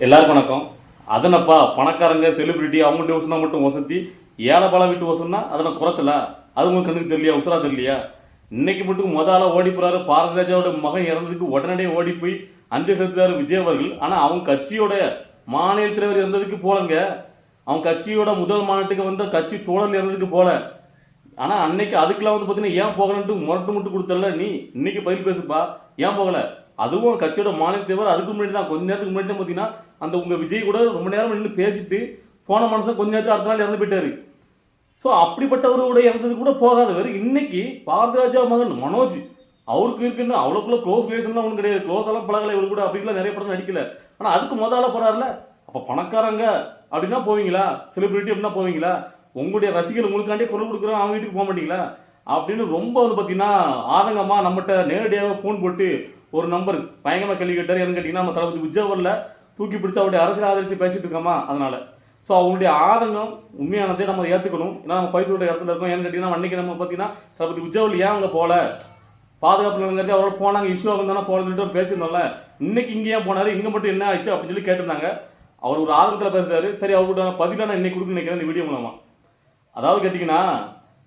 எல்லாருக்கும் வணக்கம். அதனப்பா பணக்காரங்க செலிபிரிட்டி அவங்கள்ட்ட வசனா மட்டும் வசதி ஏழை பல வீட்டு வசனா அதனை குறைச்சல? அது உங்களுக்கு கண்ணுக்கு தெரியலையா? உசரா தெரியலையா? இன்னைக்கு மட்டும் முதல்ல ஓடி போறாரு பாரதராஜாவோட மகன் இறந்ததுக்கு உடனடியே ஓடி போய் அஞ்சு செலுத்துறாரு விஜய் அவர்கள். ஆனா அவங்க கட்சியோட மாநில தலைவர் இறந்ததுக்கு போலங்க. அவங்க கட்சியோட முதல் மாநாட்டுக்கு வந்த கட்சி தோழர் இறந்ததுக்கு போல. ஆனா அன்னைக்கு அதுக்கெல்லாம் வந்து பாத்தீங்கன்னா ஏன் போகலன்ட்டு முரட்டு முட்டு கொடுத்தல நீ? இன்னைக்கு பதில் பேசுப்பா. ஏன் போகல? அதுவும் கட்சியோட மாநில தலைவர் அதுக்கு முன்னாடி தான் கொஞ்ச நேரத்துக்கு முன்னாடி தான் பார்த்தீங்கன்னா அந்த உங்கள் விஜய் கூட ரொம்ப நேரம் நின்று பேசிட்டு போன மனுஷன் கொஞ்ச நேரத்தில் அடுத்த நாள் இறந்து போயிட்டாரு. ஸோ அப்படிப்பட்டவரோட இறந்தது கூட போகாதவர் இன்னைக்கு பாரதிராஜா மகன் மனோஜ் அவருக்கு இருக்குன்னு அவ்வளோக்குள்ள க்ளோஸ் ரிலேஷன்லாம் ஒன்றும் கிடையாது. க்ளோஸ் எல்லாம் பழகலை இவரு கூட அப்படிலாம் நிறைய படம் நடிக்கல. ஆனால் அதுக்கு முதல்ல போறாருல? அப்போ பணக்காரங்க அப்படின்னா போவீங்களா? செலிபிரிட்டி அப்படின்னா போவீங்களா? உங்களுடைய ரசிகர் உங்களுக்காண்டே குரல் கொடுக்குறோம் அவங்க வீட்டுக்கு போக மாட்டீங்களா? அப்படின்னு ரொம்ப வந்து பார்த்தீங்கன்னா ஆதங்கமாக நம்மகிட்ட நேரடியாக ஃபோன் போட்டு ஒரு நம்பர். பயங்கரமாக கேள்வி கேட்டார். என்னன்னு கேட்டிங்கன்னா நம்ம தளபதி விஜயவரில் தூக்கி பிடிச்சி அவருடைய அரசியல் ஆதரிச்சு பேசிட்டு இருக்கோமா? அதனால. ஸோ அவங்களுடைய ஆதங்கம் உண்மையானதே நம்ம ஏற்றுக்கணும் ஏன்னா நம்ம பைசோட இடத்துல இருக்கோம். ஏன்னு கேட்டிங்கன்னா அன்னைக்கு நம்ம பார்த்தீங்கன்னா தளபதி விஜயவல் ஏன் அங்கே போகல பாதுகாப்பு நிலைங்கிறது அவரோட போனாங்க. இஷ்யூ ஆகும் தானே போனது சொல்லிட்டு பேசியிருந்தோம்ல. இன்னைக்கு இங்கே ஏன் போனார்? இங்கே மட்டும் என்ன ஆச்சு அப்படின்னு சொல்லி கேட்டிருந்தாங்க. அவர் ஒரு ஆதங்கத்தில் பேசுகிறாரு சரி அவர்கிட்ட பதிலாக நான் இன்னைக்கு கொடுக்க நினைக்கிறேன் இந்த வீடியோ மூலமாக அதாவது கேட்டிங்கன்னா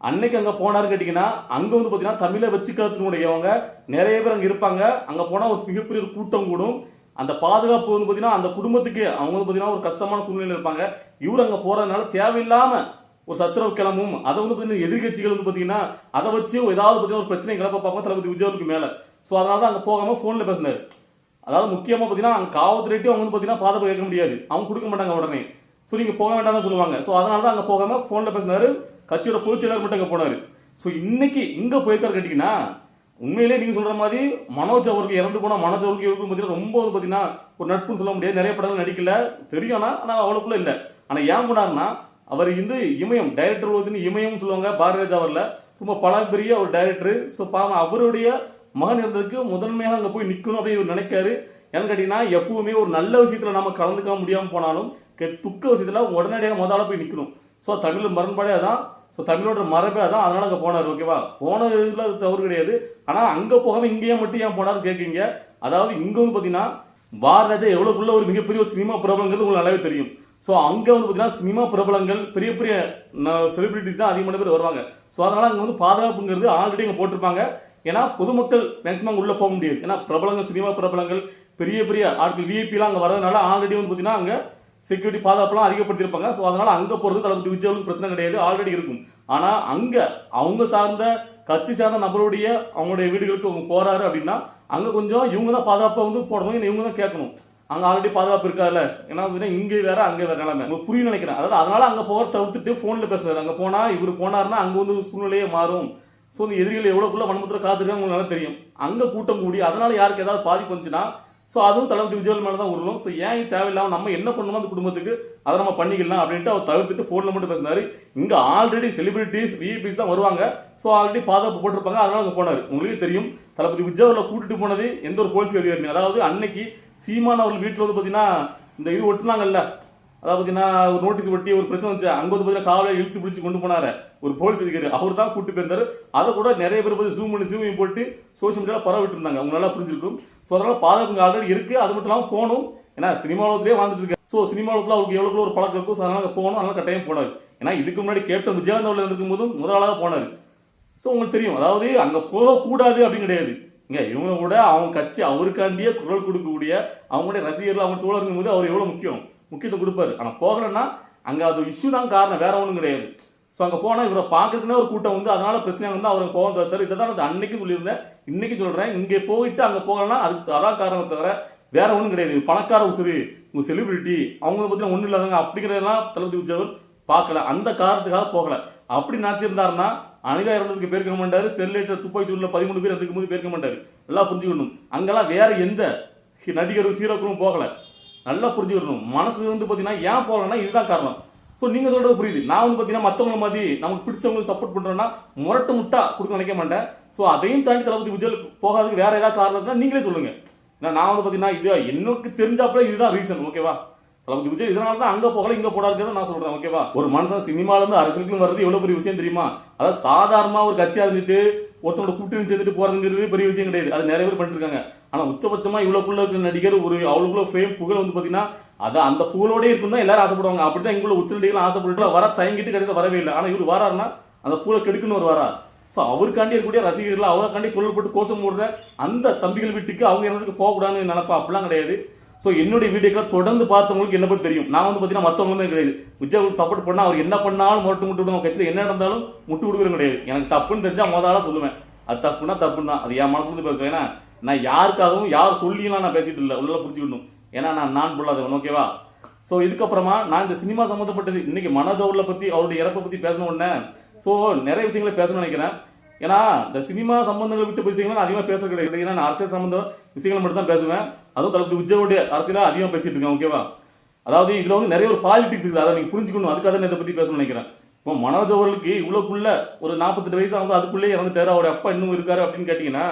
அன்னைக்கு அங்கே போனாரு கேட்டிங்கன்னா அங்கே வந்து பார்த்தீங்கன்னா தமிழை வச்சுக்கிறதுனுடையவங்க நிறைய பேர் அங்கே இருப்பாங்க. அங்கே போனால் ஒரு மிகப்பெரிய ஒரு கூட்டம் கூடும். அந்த பாதுகாப்பு வந்து பார்த்தீங்கன்னா அந்த குடும்பத்துக்கு அவங்க வந்து பார்த்தீங்கன்னா ஒரு கஷ்டமான சூழ்நிலையில் இருப்பாங்க. இவர் அங்கே போகிறதுனால தேவையில்லாமல் ஒரு சச்சரவு கிளம்பும். அதை வந்து பார்த்தீங்கன்னா எதிர்கட்சிகள் வந்து பார்த்தீங்கன்னா அதை வச்சு ஏதாவது பார்த்தீங்கன்னா ஒரு பிரச்சனை கிளப்ப பார்ப்போம் தளபதி விஜயனுக்கு மேலே. ஸோ அதனால தான் அங்கே போகாமல் ஃபோனில் பேசினார். அதாவது முக்கியமாக பார்த்தீங்கன்னா அங்கே காவல்துறைட்டையும் அவங்க வந்து பார்த்தீங்கன்னா பாதுகாப்பு கேட்க முடியாது. அவங்க கொடுக்க மாட்டாங்க உடனே. ஸோ நீங்கள் போக வேண்டாம்னு சொல்லுவாங்க. ஸோ அதனால தான் அங்கே போகாமல் ஃபோனில் பேசினாரு. கட்சியோட பொதுச் செயலாளர் மட்டும் அங்கே போனார். ஸோ இன்னைக்கு இங்கே போயிருக்காரு கேட்டிங்கன்னா உண்மையிலே நீங்கள் சொல்கிற மாதிரி மனோஜ் அவருக்கு இறந்து போனால் மனோஜ் அவருக்கு இவருக்கும் பார்த்தீங்கன்னா ரொம்ப வந்து பார்த்தீங்கன்னா ஒரு நட்புன்னு சொல்ல முடியாது. நிறைய படங்கள் நடிக்கல. தெரியும் ஆனால் ஆனால் அவ்வளோக்குள்ள இல்லை. ஆனால் ஏன் போனார்னா அவர் வந்து இமயம் டைரக்டர் வந்து இமயம்னு சொல்லுவாங்க பாரதிராஜ் அவரில். ரொம்ப பல பெரிய ஒரு டைரக்டர் ஸோ பாவம் அவருடைய மகன் இருந்ததுக்கு முதன்மையாக அங்கே போய் நிற்கணும் அப்படின்னு இவர் நினைக்காரு. ஏன்னு கேட்டிங்கன்னா எப்பவுமே ஒரு நல்ல விஷயத்தில் நம்ம கலந்துக்க முடியாமல் போனாலும் கெ- துக்க விஷயத்தில் உடனடியாக முதல்ல போய் நிற்கணும் ஸோ தமிழ் மரண்பாடே அதான். ஸோ தமிழோட மரபே அதான் அதனால் அங்கே போனார் ஓகேவா போனதுல அது தவறு கிடையாது. ஆனால் அங்கே போகாமல் இங்கேயே மட்டும் ஏன் போனார் கேட்குறீங்க அதாவது இங்கே வந்து பார்த்தீங்கன்னா பாரதராஜா எவ்வளோக்குள்ள ஒரு மிகப்பெரிய ஒரு சினிமா பிரபலங்கிறது உங்களுக்கு நல்லாவே தெரியும். ஸோ அங்கே வந்து பார்த்தீங்கன்னா சினிமா பிரபலங்கள் பெரிய பெரிய செலிபிரிட்டிஸ் தான் அதிகமான பேர் வருவாங்க. ஸோ அதனால் அங்கே வந்து பாதுகாப்புங்கிறது ஆல்ரெடி அங்கே போட்டிருப்பாங்க. ஏன்னா பொதுமக்கள் மேக்ஸிமம் உள்ளே போக முடியாது. ஏன்னா பிரபலங்கள் சினிமா பிரபலங்கள் பெரிய பெரிய ஆட்கள் விஐபிலாம் அங்கே வரதுனால ஆல்ரெடி வந்து பார்த்தீங்கன்னா அங்கே செக்யூரிட்டி பாதுகாப்புலாம் அதிகப்படுத்தியிருப்பாங்க. ஸோ அதனால் அங்கே போகிறது தளபதி விஜயவுக்கு பிரச்சனை கிடையாது. ஆல்ரெடி இருக்கும். ஆனால் அங்கே அவங்க சார்ந்த கட்சி சார்ந்த நபருடைய அவங்களுடைய வீடுகளுக்கு அவங்க போகிறாரு அப்படின்னா அங்கே கொஞ்சம் இவங்க தான் பாதுகாப்பை வந்து போடணும். இல்லை இவங்க தான் கேட்கணும். அங்கே ஆல்ரெடி பாதுகாப்பு இருக்காதுல்ல ஏன்னா வந்து இங்கே வேற அங்கே வேற நிலைமை. உங்களுக்கு புரியும் நினைக்கிறேன். அதாவது அதனால அங்கே போகிற தவிர்த்துட்டு ஃபோனில் பேசுறாரு. அங்கே போனால் இவர் போனாருன்னா அங்கே வந்து சூழ்நிலையே மாறும். ஸோ இந்த எதிரிகள் எவ்வளோக்குள்ள மனமத்தில் காத்திருக்காங்க உங்களுக்கு நல்லா தெரியும். அங்கே கூட்டம் கூடி அதனால யாருக்கு ஏதாவது பாதிப்பு வந்துச்சுன்னா ஸோ அதுவும் தளபதி விஜய் மேலே தான் உருளும் ஸோ ஏன் தேவையில்லாமல் நம்ம என்ன பண்ணணுமோ அந்த குடும்பத்துக்கு அதை நம்ம பண்ணிக்கலாம் அப்படின்ட்டு அவர் தவிர்த்துட்டு ஃபோனில் மட்டும் பேசினார். இங்கே ஆல்ரெடி செலிபிரிட்டிஸ் விஐபிஸ் தான் வருவாங்க. ஸோ ஆல்ரெடி பாதுகாப்பு போட்டிருப்பாங்க. அதனால அங்கே போனார். உங்களுக்கு தெரியும் தளபதி விஜயாவில் கூட்டிட்டு போனது எந்த ஒரு போலீஸ் அதிகாரி அதாவது அன்னைக்கு சீமான் அவர்கள் வீட்டில் வந்து பார்த்தீங்கன்னா இந்த இது ஒட்டுனாங்கல்ல அதாவது பார்த்தீங்கன்னா ஒரு நோட்டீஸ் ஒட்டி ஒரு பிரச்சனை வந்துச்சு. அங்கே வந்து பார்த்தீங்கன்னா காவலை இழுத்து பிடிச்சி கொண்டு போனாரு. ஒரு போலீஸ் அதிகாரி. அவர் தான் கூட்டு போயிருந்தாரு. அதை கூட நிறைய பேர் பார்த்து ஜூம் பண்ணி ஜூம் போட்டு சோஷியல் மீடியாவில் பரவிட்டு இருந்தாங்க. அவங்க நல்லா புரிஞ்சிருக்கும். ஸோ அதனால பாதுகாப்பு ஆல்ரெடி இருக்கு. அது மட்டும் இல்லாமல் போகணும். ஏன்னா சினிமா உலகத்திலே வாழ்ந்துட்டு இருக்கு ஸோ சினிமா உலகத்தில் அவருக்கு எவ்வளோ ஒரு பழக்கம் இருக்கும் ஸோ அதனால போகணும். அதனால கட்டாயம் போனார். ஏன்னா இதுக்கு முன்னாடி கேப்டன் விஜயகாந்த் அவர்கள் இருக்கும் போதும் முதலாளாக போனார். ஸோ உங்களுக்கு தெரியும். அதாவது அங்கே போகக்கூடாது அப்படின்னு கிடையாது. இங்கே இவங்க கூட அவங்க கட்சி அவருக்காண்டியே குரல் கொடுக்கக்கூடிய அவங்களுடைய ரசிகர்கள் அவங்க தோழருக்கும் போது அவர் எவ்வளோ முக்கியம். முக்கியத்துவம் கொடுப்பாரு. ஆனால் போகலன்னா அங்கே அது இஷ்யூ தான் காரணம். வேற ஒன்றும் கிடையாது. ஸோ அங்கே போனால் இவரை பார்க்கறதுக்குனே ஒரு கூட்டம் வந்து அதனால பிரச்சனை வந்து அவருக்கு போக தவிர இதை தான் நான் அன்னைக்கு சொல்லியிருந்தேன். இன்னைக்கு சொல்கிறேன் இங்கே போயிட்டு அங்கே போகலன்னா அதுக்கு அதான் காரணம் தவிர வேற ஒன்றும் கிடையாது. பணக்கார உசுறு உங்கள் செலிபிரிட்டி அவங்க பற்றின ஒன்றும் இல்லாதவங்க அப்படிங்கிறதெல்லாம் தளபதி உச்சவர் பார்க்கல. அந்த காரணத்துக்காக போகல. அப்படி நினச்சிருந்தாருன்னா அனிதா இறந்ததுக்கு பேர்க்க மாட்டாரு. ஸ்டெர்லைட் துப்பாக்கி சூடில் பதிமூணு பேர் இறந்துக்கும் போது பேர்க்க மாட்டாரு. நல்லா புரிஞ்சுக்கணும். அங்கெல்லாம் வேற எந்த நடிகரும் ஹீரோக்களும் போகல. நல்லா புரிஞ்சுக்கணும். மனசு வந்து பார்த்தீங்கன்னா ஏன் போகலன்னா இதுதான் காரணம். ஸோ நீங்கள் சொல்கிறது புரியுது. நான் வந்து பார்த்தீங்கன்னா மற்றவங்கள மாதிரி நமக்கு பிடிச்சவங்களுக்கு சப்போர்ட் பண்ணுறோன்னா முரட்டு முட்டா கொடுக்க நினைக்க மாட்டேன். ஸோ அதையும் தாண்டி தளபதி விஜய் போகாததுக்கு வேறு ஏதாவது காரணம்னா நீங்களே சொல்லுங்கள் ஏன்னா நான் வந்து பார்த்தீங்கன்னா இது எனக்கு தெரிஞ்சாப்புல இதுதான் ரீசன் ஓகேவா தளபதி விஜய் இதனால தான் அங்கே போகல இங்கே போடாதுன்னு நான் சொல்கிறேன் ஓகேவா ஒரு மனுஷன் சினிமாலேருந்து அரசியலுக்கு வர்றது எவ்வளோ பெரிய விஷயம் தெரியுமா? அதாவது சாதாரணமாக ஒரு கட்சியாக இருந்துட்டு ஒருத்தனோட கூட்டணி சேர்த்துட்டு போகிறதுங்கிறது பெரிய விஷயம் கிடையாது. அது நிறைய பேர் பண்ணிட்டுருக்காங்க ஆனால் உச்சபட்சமாக உச்சபட்சமா இருக்கிற நடிகர் ஒரு அவ்வளோக்குள்ள ஃபேம் புகழ் வந்து பார்த்தீங்கன்னா அதான் அந்த பூலோடே இருக்கும் தான் எல்லாரும் ஆசைப்படுவாங்க. அப்படி அப்படிதான் எங்களுள்ள நடிகர்கள் ஆசைப்பட்டு வர தயங்கிட்டு கடைசியில் வரவே இல்லை. ஆனால் இவர் வராருன்னா அந்த பூலை கெடுக்குன்னு ஒரு வரா. ஸோ அவருக்காண்டி இருக்கக்கூடிய ரசிகர்கள் அவருக்காண்டி குரல் போட்டு கோஷம் போடுற அந்த தம்பிகள் வீட்டுக்கு அவங்க இறந்ததுக்கு போகக்கூடாதுன்னு நினப்பா? அப்படிலாம் கிடையாது. ஸோ என்னுடைய வீடியோக்களை தொடர்ந்து பார்த்தவங்களுக்கு என்ன பற்றி தெரியும்? நான் வந்து பார்த்தீங்கன்னா மற்றவங்களுமே கிடையாது. விஜய் சப்போர்ட் பண்ணால் அவர் என்ன பண்ணாலும் முரட்டு முட்டு விடுவோம் கட்சியில் என்ன நடந்தாலும் முட்டு கொடுக்குறது கிடையாது. எனக்கு தப்புன்னு தெரிஞ்சால் முதல்ல சொல்லுவேன். அது தப்புனா தப்புன்னு தான். அது என் மனசுலேருந்து பேசுவேன். ஏன்னா நான் யாருக்காகவும் யார் சொல்லியும் நான் பேசிட்டு இல்லை. உள்ள புரிஞ்சுக்கணும். ஏன்னா நான் நான் பொல்லாதவன் ஓகேவா ஸோ இதுக்கப்புறமா நான் இந்த சினிமா சம்மந்தப்பட்டது இன்னைக்கு மனோஜ் அவர்களை பற்றி அவருடைய இறப்பை பற்றி பேசணும் உடனே ஸோ நிறைய விஷயங்களை பேசணும்னு நினைக்கிறேன். ஏன்னா இந்த சினிமா சம்பந்தங்களை விட்டு விஷயங்களை நான் அதிகமாக பேச கிடையாது. ஏன்னா நான் அரசியல் சம்பந்த விஷயங்களை மட்டும் தான் பேசுவேன். அதுவும் தளபதி விஜயோடைய அரசியலாக அதிகமாக பேசிட்டு இருக்கேன் ஓகேவா அதாவது இதில் வந்து நிறைய ஒரு பாலிடிக்ஸ் இருக்குது. அதை நீங்கள் புரிஞ்சுக்கணும். அதுக்காக தான் இதை பற்றி பேசணும்னு நினைக்கிறேன். இப்போ மனோஜ் அவர்களுக்கு இவ்வளோக்குள்ள ஒரு நாற்பத்தெட்டு வயசு ஆகுது. அதுக்குள்ளேயே இறந்துட்டாரு. அவருடைய அப்பா இன்னும் இருக்காரு அப்படின்னு கேட்டிங்கன்னா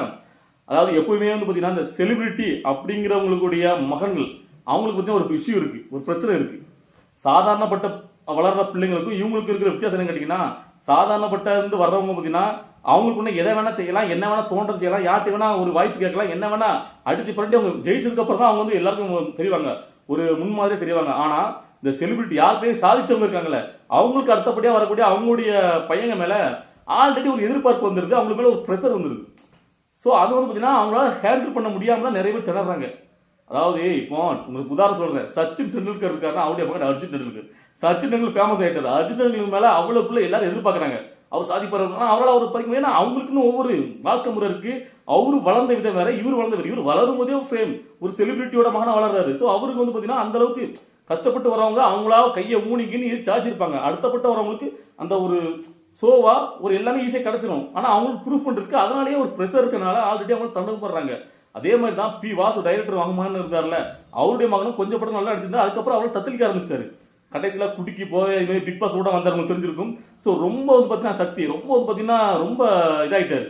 அதாவது எப்பவுமே வந்து பார்த்தீங்கன்னா இந்த செலிபிரிட்டி அப்படிங்கிறவங்களுடைய மகன்கள் அவங்களுக்கு பற்றி ஒரு இஷ்யூ இருக்குது ஒரு பிரச்சனை இருக்குது சாதாரணப்பட்ட வளர்ற பிள்ளைங்களுக்கும் இவங்களுக்கு இருக்கிற வித்தியாசம் என்ன கேட்டிங்கன்னா சாதாரணப்பட்ட இருந்து வர்றவங்க பார்த்தீங்கன்னா அவங்களுக்கு ஒன்று எதை வேணால் செய்யலாம் என்ன வேணால் தோன்றது செய்யலாம் யார்கிட்ட வேணால் ஒரு வாய்ப்பு கேட்கலாம் என்ன வேணால் அடித்து புரட்டி அவங்க ஜெயிச்சதுக்கப்புறம் தான் அவங்க வந்து எல்லாருக்கும் தெரிவாங்க. ஒரு முன்மாதிரியே தெரிவாங்க. ஆனால் இந்த செலிபிரிட்டி யார் பேர் சாதிச்சவங்க இருக்காங்களே அவங்களுக்கு அடுத்தபடியாக வரக்கூடிய அவங்களுடைய பையங்க மேலே ஆல்ரெடி ஒரு எதிர்பார்ப்பு வந்துருது அவங்களுக்கு மேலே ஒரு ப்ரெஷர் வந்துருது ஸோ அது வந்து பார்த்தீங்கன்னா அவங்களால ஹேண்டில் பண்ண முடியாமல் தான் நிறைய பேர் திணறாங்க. அதாவது இப்போ உங்களுக்கு உதாரணம் சொல்கிறேன் சச்சின் டெண்டுல்கர் இருக்காருன்னா அவருடைய மகன் அர்ஜுன் டெண்டுல்கர். சச்சின் டெண்டுல்கர் ஃபேமஸ் ஆகிட்டார் அர்ஜுன் டெண்டுல்கர் அவ்வளோ பிள்ளை எல்லாரும் எதிர்பார்க்குறாங்க. அவர் சாதிப்பாரு ஆனால் அவரால் அவர் படிக்க ஏன்னா அவங்களுக்குன்னு ஒவ்வொரு வாழ்க்கை முறை இருக்குது அவர் வளர்ந்த விதம் வேறு இவர் வளர்ந்த வேறு. இவர் வளரும் போதே ஃபேம் ஒரு செலிபிரிட்டியோட மகனாக வளர்றாரு. ஸோ அவருக்கு வந்து பார்த்தீங்கன்னா அந்த அளவுக்கு கஷ்டப்பட்டு வரவங்க அவங்களா கையை ஊனிக்கின்னு சாச்சிருப்பாங்க அடுத்தப்பட்ட வரவங்களுக்கு அந்த ஒரு சோவா ஒரு எல்லாமே ஈஸியாக கிடச்சிரும். ஆனால் அவங்களுக்கு ப்ரூஃப் இருக்கு. அதனாலேயே ஒரு ப்ரெஷர் இருக்கனால ஆல்ரெடி அவங்க தண்டப்படுறாங்க அதே மாதிரி தான் பி வாசு டைரக்டர் வாங்குமான்னு இருந்தார்ல அவருடைய மகனும் கொஞ்சம் படம் நல்லா அடிச்சிருந்தா அதுக்கப்புறம் அவரை தத்தளிக்க ஆரம்பிச்சிட்டாரு. கடைசியில் குடிக்கி போய் இது மாதிரி பிக் பாஸ் கூட வந்தார் உங்களுக்கு தெரிஞ்சிருக்கும். ஸோ ரொம்ப வந்து பார்த்தீங்கன்னா சக்தி ரொம்ப வந்து பார்த்தீங்கன்னா ரொம்ப இதாகிட்டார்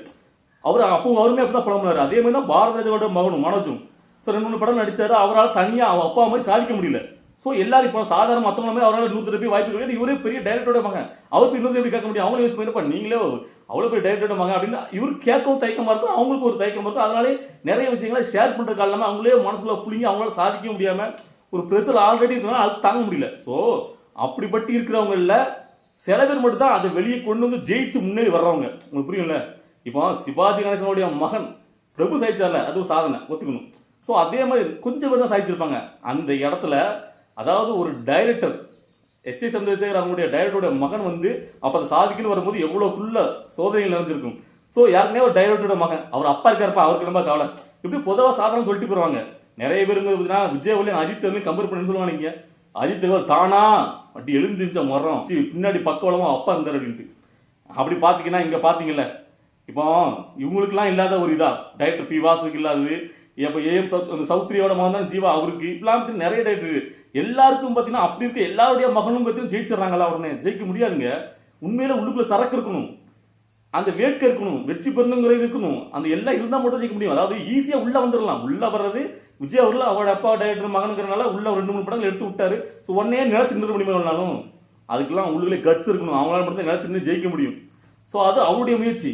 அவர் அப்போ அவருமே அப்படி தான் படம் பண்ணார் அதே மாதிரி தான் பாரதராஜோட மகனும் மனோஜும். ஸோ ரெண்டு மூணு படம் நடித்தார் அவரால் தனியாக அவங்க அப்பா மாதிரி சாதிக்க முடியல. ஸோ எல்லாரும் இப்போ சாதாரண மற்றவங்களுமே அவரால் நூறு போய் வாய்ப்பு கிடையாது இவரே பெரிய டைரக்டரோட மகன். அவருக்கு இன்னொரு எப்படி கேட்க முடியும்? அவங்களும் யோசிச்சு பண்ணிப்பா நீங்களே அவ்வளோ பெரிய டைரக்டரோட மகன் அப்படின்னு இவர் கேட்கவும் தயக்கமாக இருக்கும். அவங்களுக்கு ஒரு தயக்கமாக இருக்கும். அதனாலே நிறைய விஷயங்களை ஷேர் பண்ற காலமாக அவங்களே மனசுல புளிங்க அவங்களால சாதிக்க முடியாமல் ஒரு ப்ரெஷர் ஆல்ரெடி இருக்கிறனால அது தாங்க முடியல. ஸோ அப்படிப்பட்டு இருக்கிறவங்களில் சில பேர் மட்டும் தான் அதை வெளியே கொண்டு வந்து ஜெயிச்சு முன்னேறி வர்றவங்க. உங்களுக்கு புரியும்ல? இப்போ சிவாஜி கணேசனுடைய மகன் பிரபு சாதிச்சார்ல. அது ஒரு சாதனை. ஒத்துக்கணும். ஸோ அதே மாதிரி கொஞ்சம் பேர் தான் சாதிச்சிருப்பாங்க. அந்த இடத்துல அதாவது ஒரு டைரக்டர் எஸ் சி சந்திரசேகர் அவங்களுடைய டைரக்டருடைய மகன் வந்து அப்போ அதை சாதிக்கணும் வரும்போது எவ்வளோக்குள்ள சோதனைகள் நிறைஞ்சிருக்கும் ஸோ யாருக்குமே ஒரு டைரக்டரோட மகன் அவர் அப்பா இருக்காருப்பா அவருக்கு ரொம்ப கவலை இப்படி பொதுவாக சாதாரண சொல்லிட்டு போயிருவாங்க நிறைய பேர் பார்த்தீங்கன்னா விஜய் வழியும் அஜித் வழியும் கம்பேர் பண்ணி சொல்லுவாங்க அஜித் தேவர் தானா அப்படி எழுந்துருச்ச மரம் சி, பின்னாடி பக்கவளமாக அப்பா இருந்தார் அப்படின்ட்டு அப்படி பார்த்தீங்கன்னா இங்கே பார்த்தீங்கல்ல இப்போ இவங்களுக்குலாம் இல்லாத ஒரு இதா டைரக்டர் பி வாசுக்கு இல்லாதது இப்போ ஏஎம் சவுத் அந்த சௌத்ரியோட மகன் தான் ஜீவா அவருக்கு இப்படிலாம் நிறைய டைரக்டர் எல்லாருக்கும் பார்த்தீங்கன்னா அப்படி இருக்க எல்லாருடைய மகனும் பார்த்தீங்கன்னா ஜெயிச்சிடறாங்களா உடனே? ஜெயிக்க முடியாதுங்க. உண்மையில உள்ளுக்குள்ள சரக்கு இருக்கணும். அந்த வேட்கை இருக்கணும். வெற்றி பெறணுங்கிறது இருக்கணும். அந்த எல்லாம் இருந்தால் மட்டும் ஜெயிக்க முடியும். அதாவது ஈஸியாக உள்ள வந்துடலாம். உள்ள வர்றது விஜய் அவர்கள் அவரோட அப்பா டைரக்டர் மகனுங்கிறனால உள்ள ஒரு ரெண்டு மூணு படங்கள் எடுத்து விட்டாரு. ஸோ உடனே நினைச்சு நிறுத்த முடியுமானாலும் அதுக்கெல்லாம் உள்ளுக்குள்ளே கட்ஸ் இருக்கணும். அவங்களால மட்டும் தான் நினைச்சு நின்று ஜெயிக்க முடியும். ஸோ அது அவருடைய முயற்சி.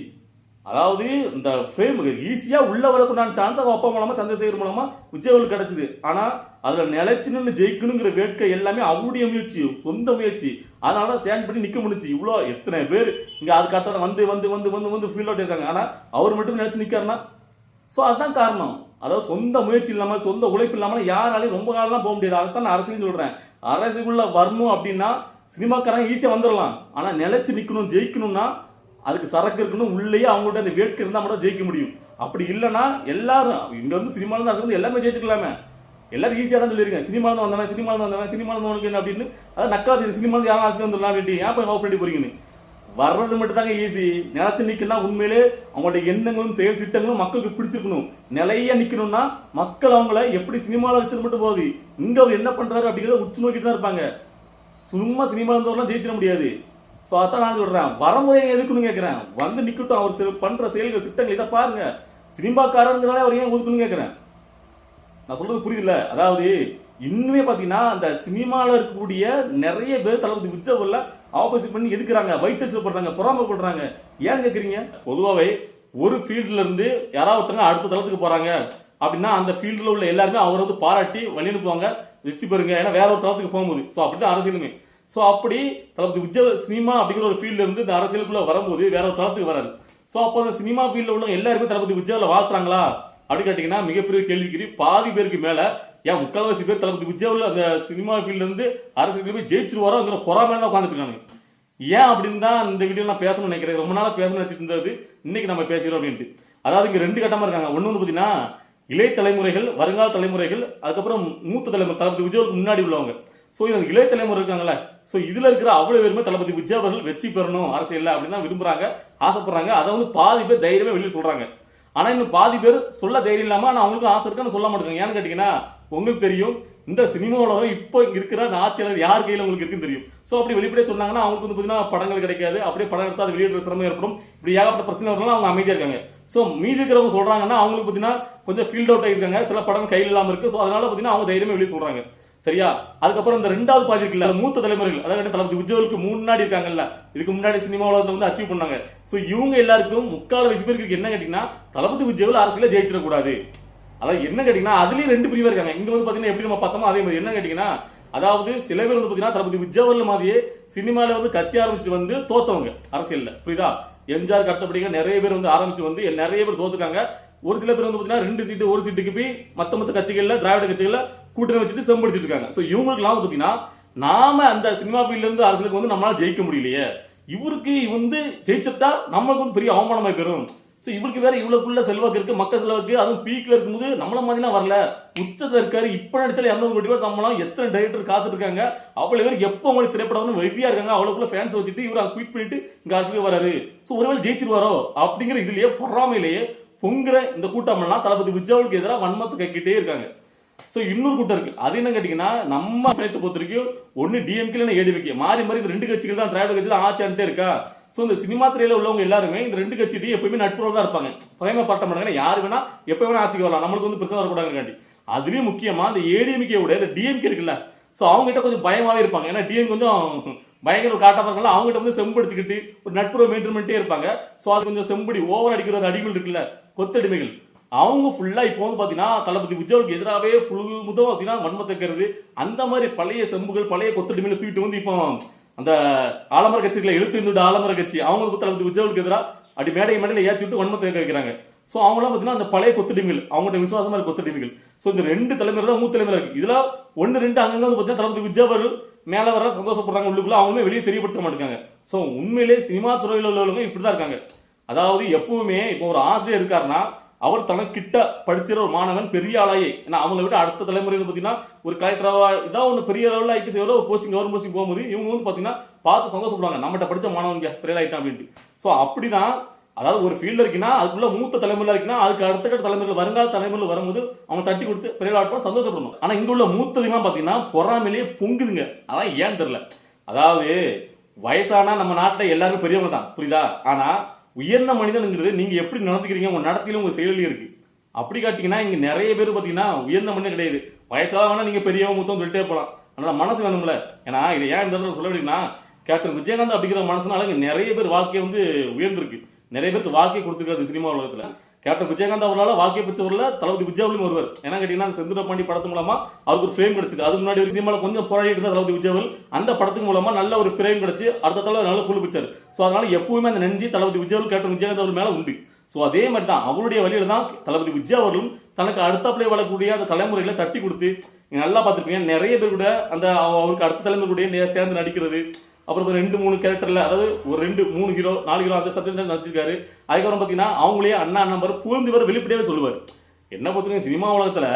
அதாவது இந்த ஃபேமுக்கு ஈஸியாக உள்ள வரக்கூடிய சான்ஸ் அவங்க அப்பா மூலமா சந்திரசேகர் மூலமா விஜயவலுக்கு கிடச்சிது. ஆனால் அதில் நிலைச்சு நின்று ஜெயிக்கணுங்கிற வேட்கை எல்லாமே அவருடைய முயற்சி சொந்த முயற்சி. அதனால தான் ஸ்டாண்ட் பண்ணி நிற்க முடிச்சு இவ்வளோ எத்தனை பேர் இங்கே அதுக்கடுத்த வந்து வந்து வந்து வந்து வந்து ஃபீல் அவுட் இருக்காங்க. ஆனால் அவர் மட்டும் நினச்சி நிற்காருன்னா ஸோ அதுதான் காரணம். அதாவது சொந்த முயற்சி இல்லாமல் சொந்த உழைப்பு இல்லாமல் யாராலையும் ரொம்ப காலம்லாம் போக முடியாது. அதைத்தான் நான் அரசியல் சொல்கிறேன் அரசுக்குள்ள வரணும் அப்படின்னா சினிமாக்காரங்க ஈஸியாக வந்துடலாம் ஆனால் நிலைச்சு நிற்கணும் ஜெயிக்கணும்னா அதுக்கு சரக்கு இருக்கணும். உள்ளேயே அவங்கள்ட்ட அந்த வேட்கை இருந்தால் மட்டும் ஜெயிக்க முடியும். அப்படி இல்லைன்னா எல்லாரும் இங்கே வந்து சினிமாவில் அரசு வந்து எல்லாமே ஜெயிச்சுக்கலாமே எல்லாரும் ஈஸியாக தான் சொல்லியிருக்கேன் சினிமாவில் தான் வந்தவன் சினிமாவில் தான் வந்தவன் சினிமாவில் தான் உனக்கு என்ன அப்படின்னு. அதாவது நக்காது சினிமாவில் யாரும் ஆசை வந்துடலாம் அப்படின்ட்டு ஏன் போய் பண்ணி போறீங்கன்னு வர்றது மட்டும் தாங்க ஈஸி நிலைச்சு நிக்கணும்னா உண்மையிலே அவங்களோட எண்ணங்களும் செயல் திட்டங்களும் மக்களுக்கு பிடிச்சிருக்கணும். நிலையா நிற்கணும்னா மக்கள் அவங்கள எப்படி சினிமாவில் வச்சது மட்டும் போகுது இங்கே அவர் என்ன பண்ணுறாரு அப்படிங்கிறத உற்று நோக்கிட்டு தான் இருப்பாங்க. சும்மா சினிமாவில் இருந்தவரெல்லாம் ஜெயிச்சிட முடியாது. ஸோ அதான் நான் சொல்கிறேன் வரும்போதே எதுக்குன்னு கேட்குறேன் வந்து நிற்கட்டும் அவர் பண்ணுற செயல்கள் திட்டங்கள் இதை பாருங்க. சினிமாக்காரங்கிறனால அவர் ஏன் ஒதுக்கணும்னு கேட்குறேன் நான் சொல்றது புரியுதுல்ல? அதாவது இன்னுமே பாத்தீங்கன்னா அந்த சினிமாவில் இருக்கக்கூடிய நிறைய பேர் தளபதி விஜய்ல ஆப்போசிட் பண்ணி எதுக்குறாங்க? வைத்தறிச்சல் படுறாங்க பொறாமப்படுறாங்க. ஏன் கேக்குறீங்க? பொதுவாகவே ஒரு ஃபீல்டுல இருந்து யாராவது ஒருத்தங்க அடுத்த தளத்துக்கு போறாங்க அப்படின்னா அந்த ஃபீல்டில் உள்ள எல்லாருமே அவரை வந்து பாராட்டி வழி அனுப்புவாங்க வச்சு பாருங்க ஏன்னா வேற ஒரு தளத்துக்கு போகும்போது. ஸோ அப்படிதான் அரசியலுமே. ஸோ அப்படி தளபதி விஜய் சினிமா அப்படிங்கிற ஒரு ஃபீல்டில் இருந்து இந்த அரசியலுக்குள்ள வரும்போது வேற ஒரு தளத்துக்கு வராது ஸோ அப்போ அந்த சினிமா ஃபீல்டில் உள்ள எல்லாருமே தளபதி விஜயாவில் வாழ்த்துறாங்களா? அப்படின்னு கேட்டிங்கன்னா மிகப்பெரிய கேள்விக்குறி. பாதி பேருக்கு மேலே ஏன் முக்கால்வாசி பேர் தளபதி விஜயாவில் அந்த சினிமா ஃபீல்ட்லேருந்து அரசு அரசியல் போய் ஜெயிச்சிருவாரோங்கிற பொறாமையில தான் உட்காந்துட்டு இருக்காங்க ஏன் அப்படின்னு தான் இந்த வீடியோ நான் பேசணும்னு நினைக்கிறேன். ரொம்ப நாளாக பேசணும் வச்சுட்டு இருந்தது. இன்னைக்கு நம்ம பேசுகிறோம் அப்படின்ட்டு. அதாவது இங்கே ரெண்டு கட்டமாக இருக்காங்க. ஒன்று வந்து பார்த்தீங்கன்னா இளைய தலைமுறைகள் வருங்கால தலைமுறைகள் அதுக்கப்புறம் மூத்த தலைமுறை தளபதி விஜய்க்கு முன்னாடி உள்ளவங்க. ஸோ இந்த இளைய தலைமுறை இருக்காங்களே ஸோ இதில் இருக்கிற அவ்வளோ பேருமே தளபதி விஜய் அவர்கள் வெற்றி பெறணும் அரசியலில் அப்படின்னு தான் விரும்புகிறாங்க ஆசைப்படுறாங்க. அதை வந்து பாதி பேர் தைரியமே வெளியே சொல்கிறாங்க ஆனால் இன்னும் பாதி பேர் சொல்ல தைரியம் இல்லாமல் ஆனால் அவங்களுக்கும் ஆசை இருக்குன்னு சொல்ல மாட்டாங்க ஏன்னு கேட்டிங்கன்னா உங்களுக்கு தெரியும் இந்த சினிமா உலகம் இப்போ இருக்கிற அந்த ஆட்சியாளர் யார் கையில் உங்களுக்கு இருக்குன்னு தெரியும். ஸோ அப்படி வெளிப்படையாக சொன்னாங்கன்னா அவங்களுக்கு வந்து பார்த்தீங்கன்னா படங்கள் கிடைக்காது. அப்படியே படம் எடுத்தால் அது வெளியிடுற சிரமம் ஏற்படும். இப்படி ஏகப்பட்ட பிரச்சனை வரலாம் அவங்க அமைதியாக இருக்காங்க. ஸோ மீதி இருக்கிறவங்க சொல்கிறாங்கன்னா அவங்களுக்கு பார்த்தீங்கன்னா கொஞ்சம் ஃபீல்ட் அவுட் ஆகிருக்காங்க. சில படம் கையில் இல்லாமல் இருக்குது ஸோ அதனால பார்த்தீங்கன்னா அவங்க தைரியமே வெளியே சொல்கிறாங்க சரியா? அதுக்கப்புறம் இந்த ரெண்டாவது பாதி இருக்குல்ல மூத்த தலைமுறைகள் அதாவது தளபதி விஜய்க்கு முன்னாடி இருக்காங்கல்ல இதுக்கு முன்னாடி சினிமா உலகத்துல வந்து அச்சீவ் பண்ணாங்க. ஸோ இவங்க எல்லாருக்கும் முக்கால் வயசு பேருக்கு என்ன கேட்டீங்கன்னா தளபதி விஜய்வில் அரசியல ஜெயிச்சிடக்கூடாது அதாவது என்ன கேட்டீங்கன்னா அதுலயும் ரெண்டு பிரிவா இருக்காங்க. இங்க வந்து பாத்தீங்கன்னா எப்படி நம்ம பார்த்தோமோ அதே மாதிரி. என்ன கேட்டீங்கன்னா அதாவது சில பேர் வந்து பாத்தீங்கன்னா தளபதி விஜயவர்ல மாதிரியே சினிமால வந்து கட்சி ஆரம்பிச்சு வந்து தோத்தவங்க அரசியல்ல. புரியுதா? எம்ஜிஆர் அடுத்தபடியாக நிறைய பேர் வந்து ஆரம்பிச்சு வந்து நிறைய பேர் தோத்துக்காங்க ஒரு சில பேர் வந்து பாத்தீங்கன்னா ரெண்டு சீட்டு ஒரு சீட்டுக்கு போய் மத்த மத்த கட்சிகள்ல திராவிட கட்சிகள்ல கூட்டணி வச்சுட்டு செம்படிச்சிட்டு இருக்காங்க. ஸோ இவங்களுக்குலாம் லாபம் பார்த்தீங்கன்னா நாம அந்த சினிமா ஃபீல்ட்ல இருந்து அரசியலுக்கு வந்து நம்மளால ஜெயிக்க முடியலையே. இவருக்கு வந்து ஜெயிச்சிட்டா நம்மளுக்கு வந்து பெரிய அவமானமாக பெறும் ஸோ இவருக்கு வேற இவ்வளோக்குள்ள செல்வாக்கு இருக்கு மக்கள் செல்வாக்கு அதுவும் பீக்ல இருக்கும்போது நம்மள மாதிரிலாம் வரல. உச்சத்தில் இருக்காரு இப்போ நடிச்சாலும் இரநூறு கோடி ரூபாய் சம்பளம் எத்தனை டைரக்டர் காத்துட்டு இருக்காங்க அவ்வளோ பேர் எப்போ உங்களுக்கு திரைப்படம் வந்து வெற்றியா இருக்காங்க அவ்வளோக்குள்ள ஃபேன்ஸ் வச்சுட்டு இவர் குவிட் பண்ணிட்டு இங்கே அரசுக்கு வராரு. ஸோ ஒருவேளை ஜெயிச்சிருவாரோ அப்படிங்கிற இதுலயே பொறாமையிலேயே பொங்குற இந்த கூட்டம்லாம் தளபதி விஜயாவுக்கு எதிராக வன்மத்தை கக்கிட்டே இருக்காங்க. ஸோ இன்னொரு கூட்டம் இருக்கு. அது என்ன கேட்டீங்கன்னா நம்ம நினைத்து பொறுத்த வரைக்கும் டிஎம்கே இல்லை ஏடிபிக்கு மாறி மாறி இந்த ரெண்டு கட்சிகள் தான் திராவிட கட்சி தான் ஆட்சியான்ட்டே இருக்கா? ஸோ இந்த சினிமா துறையில் உள்ளவங்க எல்லாருமே இந்த ரெண்டு கட்சிட்டையும் எப்பயுமே நட்புறவு தான் இருப்பாங்க. பகைமை பட்ட மாட்டாங்க. யார் வேணா எப்போ வேணா ஆட்சிக்கு வரலாம். நம்மளுக்கு வந்து பிரச்சனை வரக்கூடாதுங்காட்டி. அதுலேயும் முக்கியமாக இந்த ஏடிஎம்கே உடைய இந்த டிஎம்கே இருக்குல்ல? ஸோ அவங்ககிட்ட கொஞ்சம் பயமாகவே இருப்பாங்க. ஏன்னா டிஎம் கொஞ்சம் பயங்கர ஒரு காட்டாக அவங்ககிட்ட வந்து செம்படிச்சுக்கிட்டு ஒரு நட்புறவு மெயின்டைன் பண்ணிட்டே இருப்பாங்க. ஸோ அது கொஞ்சம் செம்படி ஓவர் அடிக்கிற அந்த அடிமைகள் இருக்குல்ல? கொத்தடிமைகள் அவங்க ஃபுல்லாக இப்போ வந்து பார்த்தீங்கன்னா தளபதி விஜய்க்கு எதிராகவே ஃபுல் முதல் பார்த்தீங்கன்னா வன்மத்தை அந்த மாதிரி பழைய செம்புகள் பழைய கொத்தடிமையில தூக்கிட்டு வந்து இப்போ அந்த ஆலமர கட்சிகளை இழுத்து இருந்துட்டு ஆலமர கட்சி அவங்க தளபதி விஜய்க்கு எதிராக அப்படி மேடை மேடையில் ஏற்றி விட்டு வன்மத்தை வைக்கிறாங்க ஸோ அவங்களாம் பார்த்தீங்கன்னா அந்த பழைய கொத்தடிமைகள் அவங்கள்ட்ட விசுவாசமாக இருக்க கொத்தடிமைகள். ஸோ இந்த ரெண்டு தலைமுறை தான் மூத்த தலைமுறை இருக்குது இதுல ஒன்று ரெண்டு அங்கங்கே வந்து பார்த்தீங்கன்னா தளபதி விஜய் அவர்கள் வர சந்தோஷப்படுறாங்க உள்ளுக்குள்ள அவங்களுமே வெளியே தெரியப்படுத்த மாட்டாங்க. ஸோ உண்மையிலே சினிமா துறையில் உள்ளவங்க இப்படி தான் இருக்காங்க. அதாவது எப்பவுமே இப்போ ஒரு ஆசிரியர் இருக்காருன்னா அவர் தனக்கிட்ட படிச்சிற ஒரு மாணவன் பெரிய ஆளாயே ஏன்னா அவங்களை விட அடுத்த தலைமுறையில் பார்த்தீங்கன்னா ஒரு கலெக்டராவா இதான் ஒன்று பெரிய லெவலில் ஐபிஎஸ் எவ்வளோ போஸ்டிங் கவர்மெண்ட் போஸ்டிங் போகும்போது இவங்க வந்து பார்த்தீங்கன்னா பார்த்து சந்தோஷப்படுவாங்க. நம்மகிட்ட படித்த மாணவங்க பெரிய ஆகிட்டான் அப்படின்ட்டு. ஸோ அப்படிதான் அதாவது ஒரு ஃபீல்டு இருக்குன்னா அதுக்குள்ள மூத்த தலைமுறையில் இருக்குன்னா அதுக்கு அடுத்தகட்ட தலைமுறையில் வருங்கால தலைமுறையில் வரும்போது அவங்க தட்டி கொடுத்து பெரிய ஆட்டம் சந்தோஷப்படணும். ஆனால் இங்கே உள்ள மூத்ததுலாம் பார்த்தீங்கன்னா பொறாமையிலேயே பொங்குதுங்க. அதான் ஏன் தெரில அதாவது வயசானா நம்ம நாட்டில் எல்லாருமே பெரியவங்க தான் புரியுதா? ஆனால் உயர்ந்த மனிதனுங்கிறது நீங்கள் எப்படி நடந்துக்கிறீங்க? உங்கள் நடத்திலும் உங்கள் செயலிலும் இருக்குது அப்படி காட்டிங்கன்னா இங்கே நிறைய பேர் பார்த்தீங்கன்னா உயர்ந்த மனிதன் கிடையாது. வயசாக வேணால் நீங்கள் பெரியவங்க மொத்தம் சொல்லிட்டே போகலாம் அதனால் மனசு வேணும்ல. ஏன்னா இது ஏன் இந்த இடத்துல சொல்ல அப்படின்னா கேப்டன் விஜயகாந்த் அப்படிங்கிற மனசுனால இங்கே நிறைய பேர் வாழ்க்கை வந்து உயர்ந்திருக்கு. நிறைய பேருக்கு வாழ்க்கை கொடுத்துருக்காது சினிமா உலகத்தில். கேப்டன் விஜயகாந்த் அவரால் வாழ்க்கை பெற்றவர்ல தளபதி விஜயாவிலும் வருவார். ஏன்னா கேட்டீங்கன்னா அந்த பாண்டி படத்து மூலமா அவருக்கு ஒரு ஃப்ரேம் கிடைச்சது அதுக்கு முன்னாடி ஒரு சினிமாவில் கொஞ்சம் போராடிட்டு இருந்தால் தளபதி விஜயவல் அந்த படத்துக்கு மூலமா நல்ல ஒரு ஃப்ரேம் கிடைச்சி அடுத்த தலைவர் நல்ல புல் பிச்சார். ஸோ அதனால எப்பவுமே அந்த நெஞ்சு தளபதி விஜயவல் கேப்டன் விஜயகாந்த் அவர் மேல உண்டு. ஸோ அதே மாதிரி தான் அவருடைய வழியில தான் தளபதி விஜய் அவர்களும் தனக்கு அடுத்தாப்புல வளரக்கூடிய அந்த தலைமுறைகளை தட்டி கொடுத்து நல்லா பார்த்துருப்பீங்க. நிறைய பேர் கூட அந்த அவ- அவருக்கு அடுத்த தலைமுறையுடைய நே- சேர்ந்து நடிக்கிறது அப்புறம் ரெண்டு மூணு கேரக்டரில் அதாவது ஒரு ரெண்டு மூணு ஹீரோ நாலு ஹீரோ அந்த சப்ஜெக்ட் நடிச்சிருக்காரு. அதுக்கப்புறம் பார்த்தீங்கன்னா அவங்களே அண்ணா நம்பர் புகழ்ந்து வர வெளிப்படையாவே சொல்லுவார். என்ன பொறுத்தவரைக்கும் சினிமா உலகத்தில்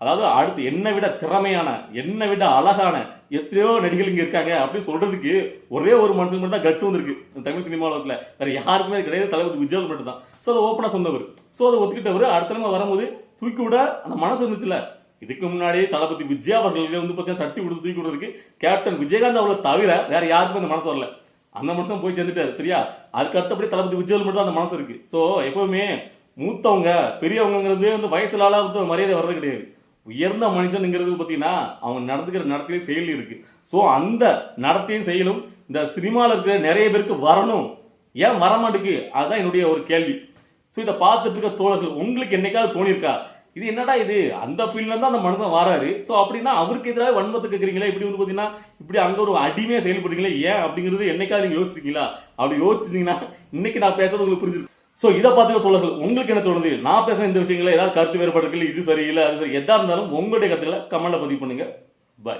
அதாவது அடுத்து என்னை விட திறமையான என்னை விட அழகான எத்தனையோ நடிகர்கள் இங்கே இருக்காங்க அப்படின்னு சொல்கிறதுக்கு ஒரே ஒரு மனுஷன் மட்டும் தான் கட்சி வந்திருக்கு தமிழ் சினிமா உலகத்தில். வேறு யாருக்குமே கிடையாது. தலைவர் விஜய் மட்டும் தான் ஸோ அதை ஓப்பனாக சொன்னவர். ஸோ அதை ஒத்துக்கிட்டவர் அடுத்த தலைமை வரும்போது தூக்கி விட அந்த மனசு இருந்துச்சுல இதுக்கு முன்னாடி தளபதி விஜய் அவர்களுக்கு வந்து பார்த்தீங்கன்னா தட்டி விடுத்து தூக்கி விடுறதுக்கு கேப்டன் விஜயகாந்த் அவர்களை தவிர வேற யாருக்குமே அந்த மனசு வரல. அந்த மனுஷன் போய் சேர்ந்துட்டாரு சரியா? அதுக்கு அடுத்தபடி தளபதி விஜய் மட்டும் தான் அந்த மனசு இருக்கு. ஸோ எப்பவுமே மூத்தவங்க பெரியவங்கிறது வந்து வயசுலால வந்து மரியாதை வர்றது கிடையாது. உயர்ந்த மனுஷனுங்கிறது பார்த்தீங்கன்னா அவங்க நடந்துக்கிற நடத்தையும் செயல் இருக்கு. ஸோ அந்த நடத்தையும் செயலும் இந்த சினிமாவில் இருக்கிற நிறைய பேருக்கு வரணும். ஏன் வரமாட்டுக்கு அதுதான் என்னுடைய ஒரு கேள்வி. ஸோ இதை பார்த்துட்டு இருக்க தோழர்கள் உங்களுக்கு என்னைக்காவது தோணியிருக்கா? இது என்னடா இது? அந்த ஃபீல்ட்ல தான் அந்த மனுஷன் வராரு. ஸோ அப்படின்னா அவருக்கு எதிராக வன்மத்தை இருக்கிறீங்களா இப்படி வந்து பார்த்தீங்கன்னா இப்படி அங்கே ஒரு அடிமையாக செயல்படுறீங்களா? ஏன் அப்படிங்கிறது என்னைக்காவது நீங்கள் யோசிச்சிங்களா அப்படி யோசிச்சிருந்தீங்கன்னா இன்னைக்கு நான் பேசுறது உங்களுக்கு புரிஞ்சிருக்கு ஸோ இதை பார்த்துக்க தோழர்கள் உங்களுக்கு என்ன தோணுது? நான் பேசுகிற இந்த விஷயங்கள ஏதாவது கருத்து வேறுபாடுகள் இது சரியில்லை அது சரி எதாக இருந்தாலும் உங்களுடைய கருத்துக்களை கமெண்ட்டில் பதிவு பண்ணுங்க.